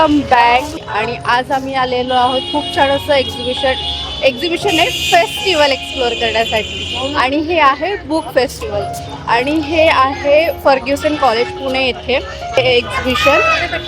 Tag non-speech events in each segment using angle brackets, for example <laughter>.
Welcome back. आणि आज आम्ही आलेलो आहोत खूप छान असं एक्झिबिशन एक्झिबिशन आहे फेस्टिवल एक्सप्लोअर करण्यासाठी. आणि हे आहे बुक फेस्टिवल. आणि हे आहे फर्ग्युसन कॉलेज पुणे येथे. हे एक्झिबिशन.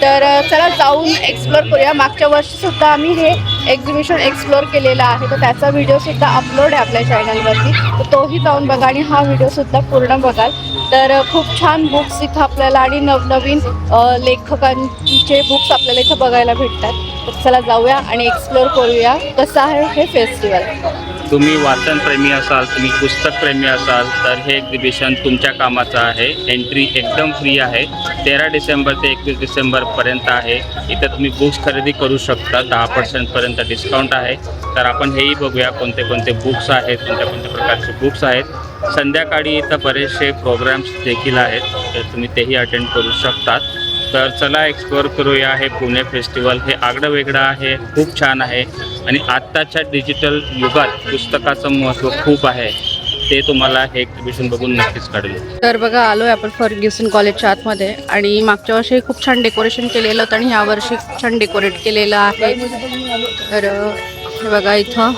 तर चला जाऊन एक्सप्लोअर करूया. मागच्या वर्षीसुद्धा आम्ही हे एक्झिबिशन एक्सप्लोअर केलेलं आहे. तर त्याचा व्हिडिओसुद्धा अपलोड आहे आपल्या चॅनलवरती. तर तोही जाऊन बघा आणि हा व्हिडिओसुद्धा पूर्ण बघाल. तर खूप छान बुक्स इथं आपल्याला आणि नवनवीन लेखकांचे बुक्स आपल्याला इथं बघायला भेटतात. तर चला जाऊया आणि एक्सप्लोअर करूया. कसं आहे हे फेस्टिवल तुम्ही वाचनप्रेमी असाल तुम्ही पुस्तकप्रेमी असाल तर हे एक्झिबिशन तुमच्या कामाचं आहे. एंट्री एकदम फ्री आहे. तेरा डिसेंबर ते एकवीस डिसेंबरपर्यंत आहे. इथं तुम्ही बुक्स खरेदी करू शकता. दहा पर्सेंटपर्यंत डिस्काउंट आहे. तर आपण हेही बघूया कोणते कोणते बुक्स आहेत कोणत्या कोणत्या प्रकारचे बुक्स आहेत. संध्याकाळी इथं बरेचसे प्रोग्राम्स देखील आहेत. तर तुम्ही तेही अटेंड करू शकतात. तर चला एक्सप्लोअर करूया. हे पुणे फेस्टिवल हे आगळं वेगळं आहे. खूप छान आहे. आणि आत्ताच्या डिजिटल युगात पुस्तकाचं महत्त्व खूप आहे. ते तुम्हाला हे एक्झिबिशन बघून नक्कीच कळेल. तर बघा आलो आहे आपण फर्ग्युसन कॉलेजच्या आतमध्ये. आणि मागच्या वर्षी खूप छान डेकोरेशन केलेलं होतं आणि ह्या वर्षी खूप छान डेकोरेट केलेलं आहे. तर हे बघा इथं.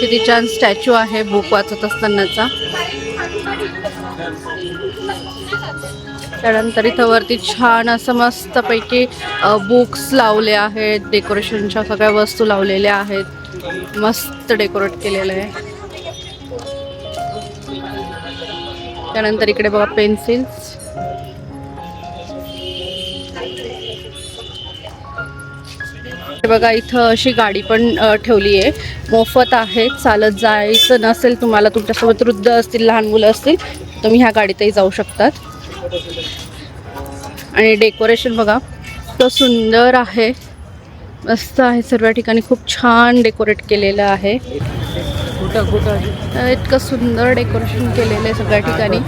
किती छान स्टॅच्यू आहे बुक वाचत असतानाचा. त्यानंतर इथं वरती छान असं मस्तपैकी बुक्स लावले आहेत डेकोरेशनच्या सगळ्या वस्तू लावलेल्या आहेत. मस्त डेकोरेट केलेलं आहे. त्यानंतर इकडे बघा पेन्सिल्स बघा इथं अशी गाडी पण ठेवली आहे. मोफत आहे चालत जायचं नसेल तुम्हाला तुमच्यासोबत वृद्ध असतील लहान मुलं असतील तुम्ही ह्या गाडीतही जाऊ शकतात. आणि डेकोरेशन बघा इतकं सुंदर आहे. मस्त आहे सर्व ठिकाणी खूप छान डेकोरेट केलेलं आहे. कुठं कुठं इतकं सुंदर डेकोरेशन केलेलं आहे सगळ्या ठिकाणी.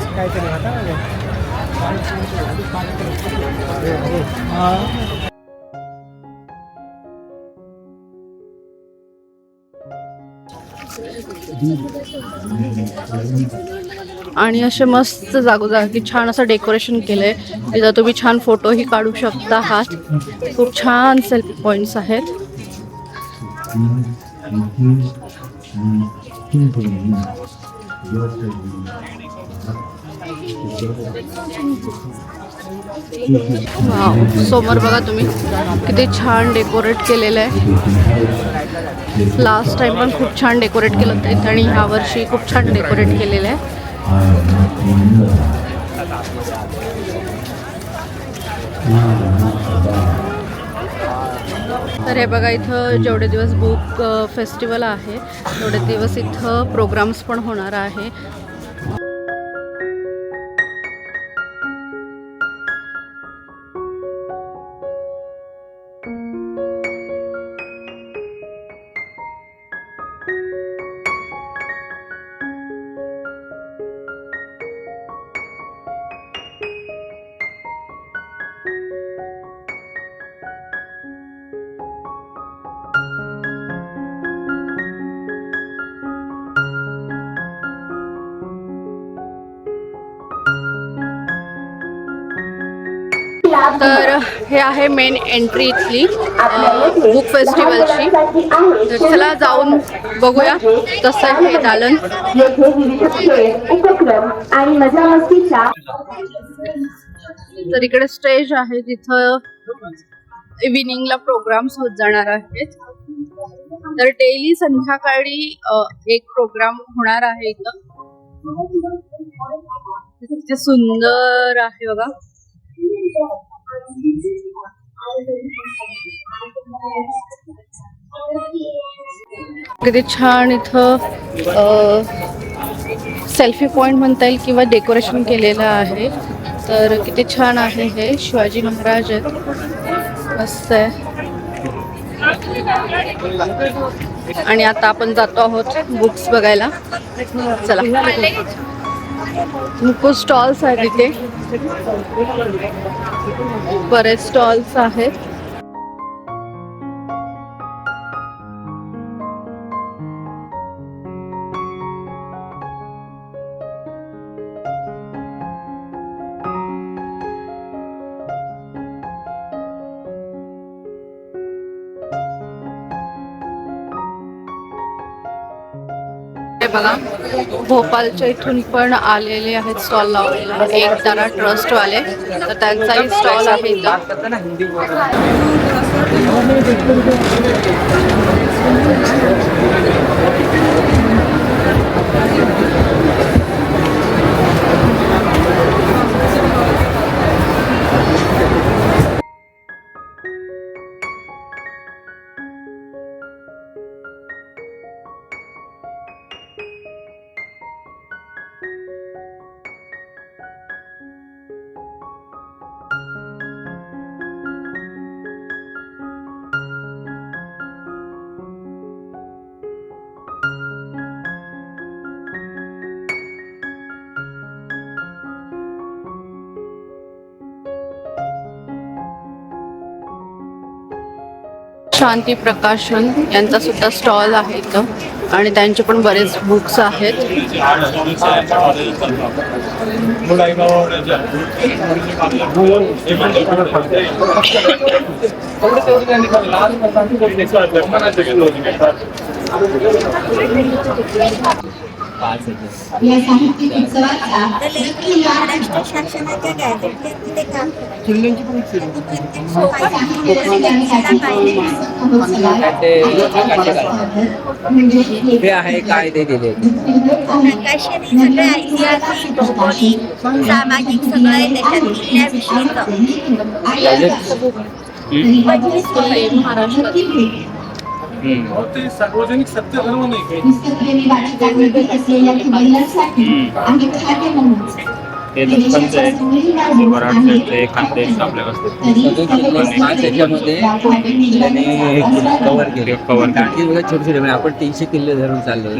आणि असे मस्त जागोजागी छान असं डेकोरेशन केलंय. तिथं तुम्ही छान फोटोही काढू शकता आहात. खूप छान सेल्फी पॉईंट्स आहेत. समोर बघा तुम्ही. किती छान डेकोरेट केलेलं आहे लास्ट टाइम पण खूप छान डेकोरेट केलं होतं. इथं आणि ह्या वर्षी खूप छान डेकोरेट केलेलं आहे तर हे बघा इथं जेवढे दिवस बुक फेस्टिवल आहे तेवढे दिवस इथं प्रोग्राम्स पण होणार आहे. तर हे आहे मेन एंट्री इथली बुक फेस्टिवलची तर चला जाऊन बघूया आहे हे दालन तर इकडे स्टेज आहे जिथं इव्हिनिंगला प्रोग्राम्स होत जाणार आहेत. तर डेली संध्याकाळी एक प्रोग्राम होणार आहे इथं. सुंदर आहे बघा. किती छान इथं सेल्फी पॉइंट म्हणता येईल किंवा डेकोरेशन केलेलं आहे. तर किती छान आहे हे शिवाजी महाराज आहेत. मस्त आहे. आणि आता आपण जातो आहोत बुक्स बघायला. चला. खूप स्टॉल्स आहेत इथे. बरेच स्टॉल्स आहेत. बघा. भोपालच्या इथून पण आलेले आहेत स्टॉल लावलेला. म्हणजे एक तारा ट्रस्टवाले तर त्यांचाही स्टॉल आहे इथं. शांती प्रकाशन यांचा सुद्धा स्टॉल आहे इथं. आणि त्यांचे पण बरेच बुक्स आहेत. <laughs> या साहित्यिक उत्सवाचा नक्की या महाराष्ट्र शासनाच्या गॅजेटचे तिथे काम करतात. प्रत्येक साहित्य सोसायटीमध्ये रसिकांसाठी पाहिजे. म्हणजे हे आहे काय ते दिले. प्रकाशन हे सगळं ऐतिहासिक भौगोलिक सामाजिक सगळं आहे त्याच्यात हे दत्तांचं आहे. वराडचं एक खानदेश आपल्या त्याच्यामध्ये कव्हर केले. बघा छोटे छोटे म्हणजे आपण तीनशे किल्ले धरून चाललो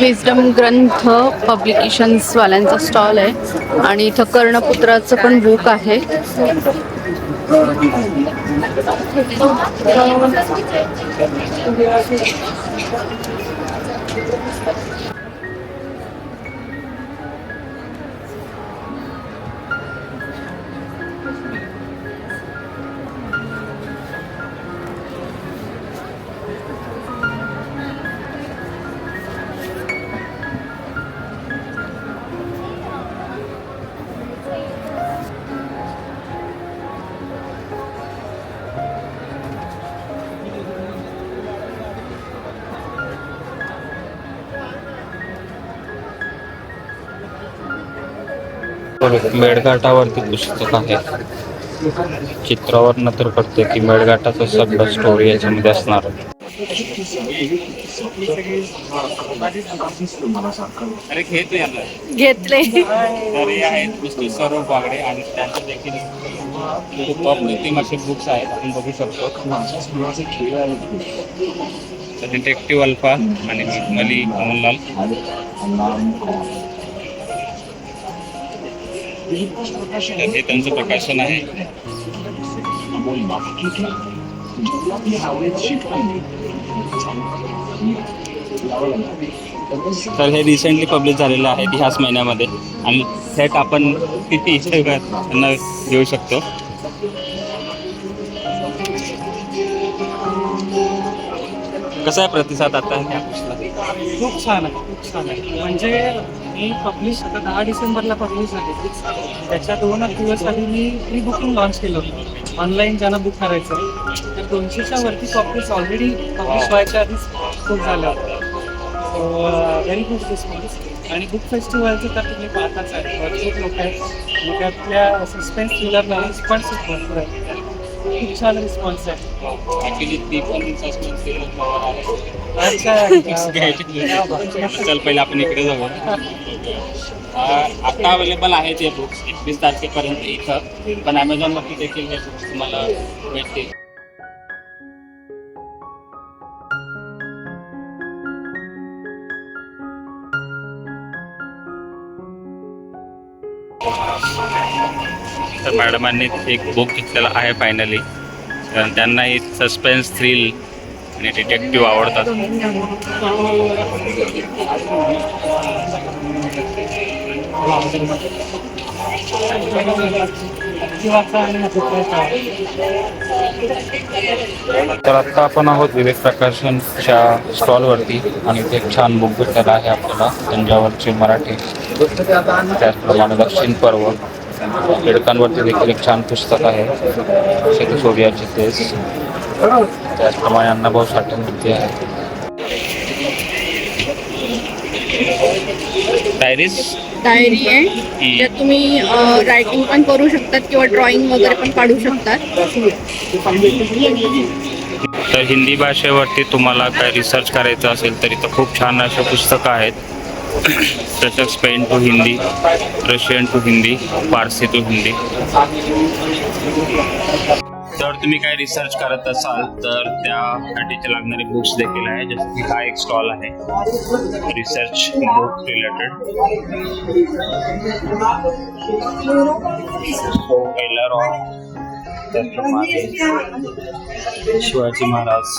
विजडम ग्रंथ पब्लिकेशन्सवाल्यांचा स्टॉल आहे. आणि इथं कर्णपुत्राचं पण बुक आहे. मेळघाटावरती पुस्तक आहे. चित्रावर तर कळते की मेळघाटाचं सगळं स्टोरी याच्यामध्ये असणार घेतले. सौरभ बागडे आणि त्यांचे देखील खूप अप्रतिम असे बुक्स आहेत. आपण बघू शकतो. डिटेक्टिव्ह अल्फा आणि मली मोहनलाल तर हे त्यांचं प्रकाशन आहे. तर हे रिसेंटली पब्लिश झालेलं आहे ह्याच महिन्यामध्ये. आणि थेट आपण किती त्यांना घेऊ शकतो. कसा आहे प्रतिसाद आता ह्या खूप छान आहे खूप छान आहे. म्हणजे मी पब्लिश आता दहा डिसेंबरला पब्लिश झाले. त्याच्या दोन दिवस आधी मी प्री बुकिंग लॉन्च केलं होतं. ऑनलाईन ज्यांना बुक करायचं तर दोनशेच्या वरती कॉपीज ऑलरेडी पब्लिश व्हायच्या आधीच खूप झाल्या होत्या. व्हेरी गुड रिस्पॉन्स आणि बुक फेस्टिवलचं तर तुम्ही पाहताच आहे. भरपूर लोक आहेत मग त्यातल्या सस्पेन्स थ्रिलरला रिस्पॉन्स भरपूर आहे. खूप छान रिस्पॉन्स आहे. अच्छा. <laughs> चल पहिले आपण इकडे जाऊ आता अवेलेबल आहे ते बुक्स एकवीस तारखेपर्यंत इथं. पण ॲमेझॉनवरती देखील हे बुक्स तुम्हाला भेटतील. तर मॅडमांनी एक बुक घेतलेला आहे फायनली कारण त्यांनाही सस्पेन्स थ्रिल आणि डिटेक्टिव्ह आवडतात. तर आत्ता आपण आहोत विवेक प्रकाशनच्या स्टॉलवरती आणि ते एक छान बुक भेटलेलं आहे आपल्याला तंजावरचे मराठी. त्याचप्रमाणे दक्षिण पर्व. टिळकांवरती देखील एक छान पुस्तक आहे. शेतसोडियाची तेच त्याचप्रमाणे अण्णाभाऊ साठेंवरती आहे डायरीज डायरी आहे. त्यात तुम्ही रायटिंग पण करू शकतात किंवा ड्रॉइंग वगैरे पण काढू शकतात. तर हिंदी भाषेवरती तुम्हाला काय रिसर्च करायचं असेल तर इथं खूप छान अशा पुस्तकं आहेत. तसंच Spain to Hindi Russian to Hindi Farsi to Hindi. तर तुम्ही काय रिसर्च करत असाल तर त्यासाठीचे लागणारे बुक्स देखील आहे जसं की हा एक स्टॉल आहे. Research book related Shivaji Maharaj.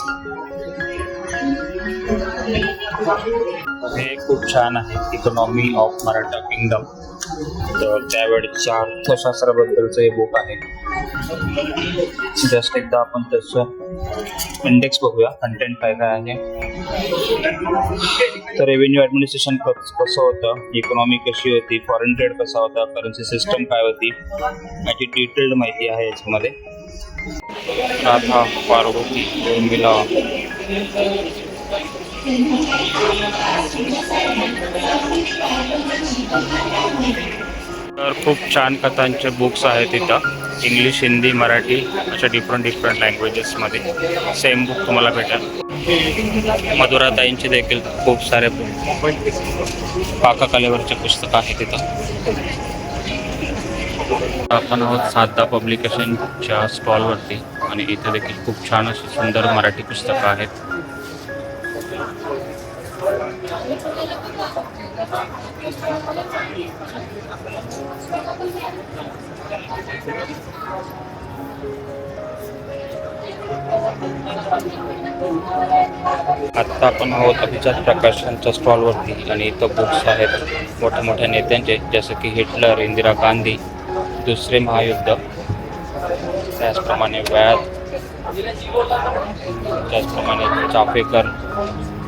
हे खूप छान आहे. इकॉनॉमी ऑफ मराठा किंगडम तर त्यावेळेच्या अर्थशास्त्राबद्दलचं हे बुक आहे. जस्ट एकदा आपण त्याचं इंडेक्स बघूया कंटेंट काय काय आहे. तर रेव्हेन्यू ॲडमिनिस्ट्रेशन कसं होतं इकॉनॉमी कशी होती फॉरेन ट्रेड कसा होता करन्सी सिस्टम काय होती याची डिटेल्ड माहिती आहे याच्यामध्ये. राधा पार्वती उर्मिला. तर खूप छान कथांचे बुक्स आहेत इथं. इंग्लिश हिंदी मराठी अशा डिफरंट डिफरंट लँग्वेजेसमध्ये सेम बुक तुम्हाला भेटेल. मधुराताईंचे देखील खूप सारे पाककलेवरचे पुस्तकं आहेत तिथं आपण आहोत साधा पब्लिकेशनच्या स्टॉलवरती आणि इथे देखील खूप छान अशी सुंदर मराठी पुस्तकं आहेत. आत्ता आपण आहोत अभिजात प्रकाशनच्या स्टॉलवरती आणि इथं बुक्स आहेत मोठ्या मोठ्या नेत्यांचे जसं की हिटलर इंदिरा गांधी दुसरे महायुद्ध. त्याचप्रमाणे व्याध त्याचप्रमाणे चाफेकर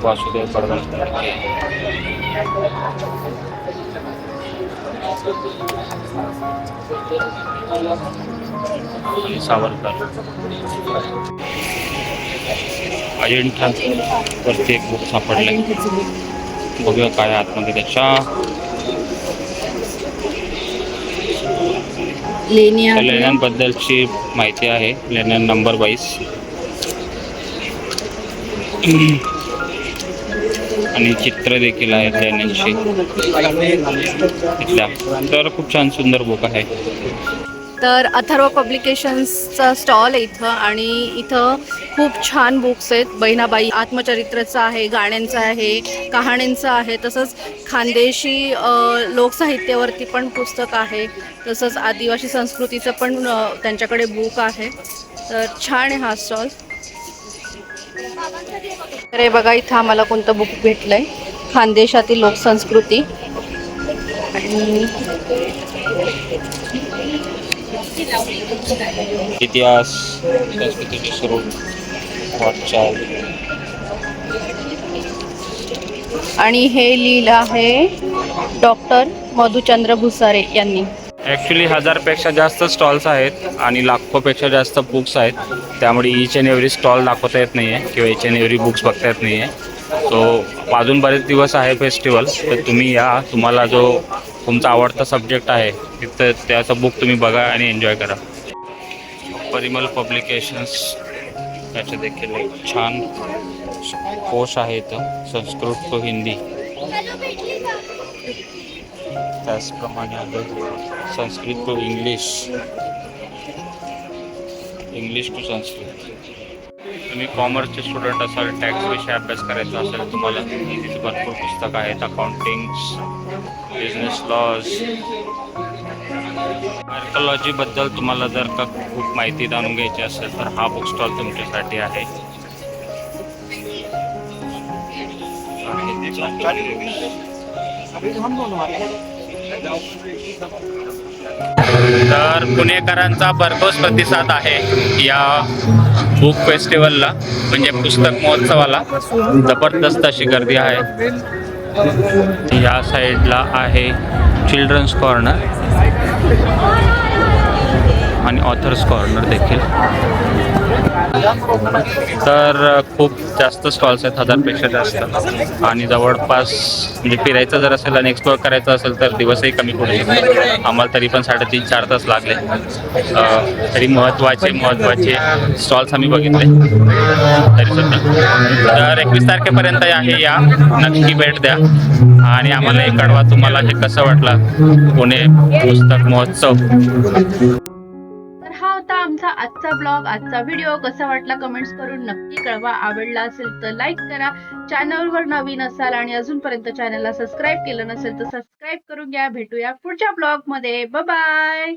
वासुदेव कडवणकर सावरकर अजिंठा वरती एक बुक सापडले बघूया काय आतमध्ये त्याच्या लेणी लेण्यांबद्दलची माहिती आहे. लेण्या नंबर वाईस आणि चित्र देखील आहेत लेण्यांची इथल्या. तर खूप छान सुंदर बुक आहे. तर अथर्व पब्लिकेशन्सचा स्टॉल आहे इथं आणि इथं खूप छान बुक्स आहेत. बहिणाबाई आत्मचरित्राचं आहे गाण्यांचं आहे कहाण्यांचं आहे तसंच खानदेशी लोकसाहित्यावरती पण पुस्तक आहे. तसंच आदिवासी संस्कृतीचं पण त्यांच्याकडे बुक आहे. तर छान आहे हा स्टॉल तर हे बघा इथं आम्हाला कोणतं बुक भेटलंय. खानदेशातील लोकसंस्कृती. आणि इतिहास संस्कृतीचे स्वरूप वाटचाल. आणि हे लिहिलं आहे डॉक्टर मधुचंद्र भुसारे यांनी. ॲक्च्युली हजारपेक्षा जास्त स्टॉल्स आहेत आणि लाखोपेक्षा जास्त बुक्स आहेत. त्यामुळे इच अँड एव्हरी स्टॉल दाखवता येत नाही आहे किंवा इच अँड एव्हरी बुक्स बघता येत नाही आहे सो अजून बरेच दिवस आहे फेस्टिवल तर तुम्ही या. तुम्हाला जो तुमचा आवडता सब्जेक्ट आहे तिथं त्याचं बुक तुम्ही बघा आणि एन्जॉय करा. परिमल पब्लिकेशन्स याचे देखील छान कोश आहे इथं. संस्कृत टू हिंदी. त्याचप्रमाणे आहे Sanskrit to English. English to Sanskrit. तुम्ही कॉमर्सचे स्टुडंट असाल टॅक्सविषयी अभ्यास करायचा असेल तुम्हाला तिथे भरपूर पुस्तकं आहेत अकाउंटिंग्स बिझनेस लॉज आर्कॉलॉजीबद्दल तुम्हाला जर का खूप माहिती जाणून घ्यायची असेल तर हा बुक स्टॉल तुमच्यासाठी आहे. तर पुणेकरांचा भरघोस प्रतिसाद आहे या बुक फेस्टिवलला म्हणजे पुस्तक महोत्सवाला. जबरदस्त अशी गर्दी आहे. या साईडला आहे चिल्ड्रन्स कॉर्नर आणि ऑथर्स कॉर्नर देखील. तर खूप जास्त स्टॉल्स आहेत हजारपेक्षा जास्त. आणि जवळपास म्हणजे फिरायचं जर असेल आणि एक्सप्लोअर करायचं असेल तर दिवसही कमी पडू शकतो. आम्हाला तरी पण साडेतीन चार तास लागले. तरी महत्त्वाचे महत्त्वाचे स्टॉल्स आम्ही बघितले. तरी सुद्धा. तर एकवीस तारखेपर्यंत आहे या. नक्की भेट द्या. आणि आम्हाला एक कळवा तुम्हाला हे कसं वाटलं? पुणे पुस्तक महोत्सव. होता आमचा आजचा ब्लॉग आजचा व्हिडिओ कसा वाटला कमेंट्स करून नक्की कळवा. आवडला असेल तर लाईक करा. चॅनलवर नवीन असाल आणि अजूनपर्यंत चॅनलला सबस्क्राईब केलं नसेल तर सबस्क्राईब करून घ्या. भेटूया पुढच्या ब्लॉगमध्ये बाय